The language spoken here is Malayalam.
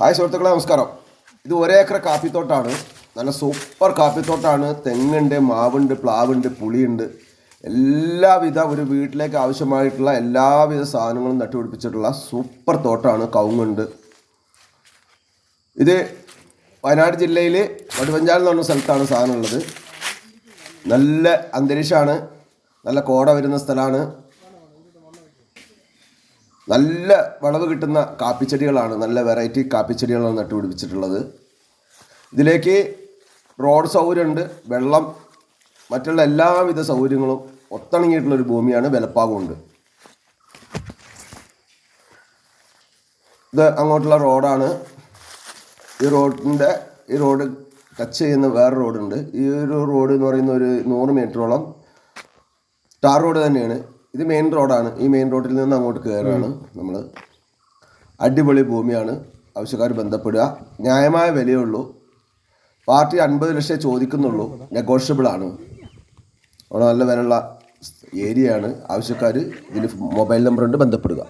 ഹായ് സുഹൃത്തുക്കളെ നമസ്കാരം. ഇത് ഒരേക്കർ കാപ്പിത്തോട്ടാണ്. നല്ല സൂപ്പർ കാപ്പിത്തോട്ടാണ്. തെങ്ങുണ്ട് മാവുണ്ട് പ്ലാവുണ്ട് പുളിയുണ്ട്. എല്ലാവിധ ഒരു വീട്ടിലേക്ക് ആവശ്യമായിട്ടുള്ള എല്ലാവിധ സാധനങ്ങളും നട്ടുപിടിപ്പിച്ചിട്ടുള്ള സൂപ്പർ തോട്ടാണ് കവുങ്ങുണ്ട്. ഇത് വയനാട് ജില്ലയിൽ വടുവഞ്ചാൽ എന്ന് പറഞ്ഞ സ്ഥലത്താണ് സാധനം ഉള്ളത്. നല്ല അന്തരീക്ഷമാണ്. നല്ല കോട വരുന്ന സ്ഥലമാണ്. നല്ല വളവ് കിട്ടുന്ന കാപ്പിച്ചെടികളാണ് നല്ല വെറൈറ്റി കാപ്പിച്ചെടികളാണ് നട്ടുപിടിപ്പിച്ചിട്ടുള്ളത്. ഇതിലേക്ക് റോഡ് സൗകര്യമുണ്ട് വെള്ളം മറ്റുള്ള എല്ലാവിധ സൗകര്യങ്ങളും ഒത്തിണങ്ങിയിട്ടുള്ളൊരു ഭൂമിയാണ് വെലപ്പാകുണ്ട് ഇത് അങ്ങോട്ടുള്ള റോഡാണ്. ഈ റോഡിന്റെ ഈ റോഡ് ടച്ച് ചെയ്യുന്ന വേറെ റോഡുണ്ട്. ഈ ഒരു റോഡ് എന്ന് പറയുന്ന ഒരു നൂറ് മീറ്ററോളം ടാർ റോഡ് തന്നെയാണ്. ഇത് മെയിൻ റോഡാണ് ഈ മെയിൻ റോഡിൽ നിന്ന് അങ്ങോട്ട് കയറുകയാണ് നമ്മൾ അടിപൊളി ഭൂമിയാണ്. ആവശ്യക്കാർ ബന്ധപ്പെടുക. ന്യായമായ വിലയുള്ളൂ. പാർട്ടി അൻപത് ലക്ഷം ചോദിക്കുന്നുള്ളൂ. നെഗോഷ്യബിൾ ആണ്. അവിടെ നല്ല വിലയുള്ള ഏരിയയാണ്. ആവശ്യക്കാർ ഇതിൽ മൊബൈൽ നമ്പർ ഉണ്ട് ബന്ധപ്പെടുക.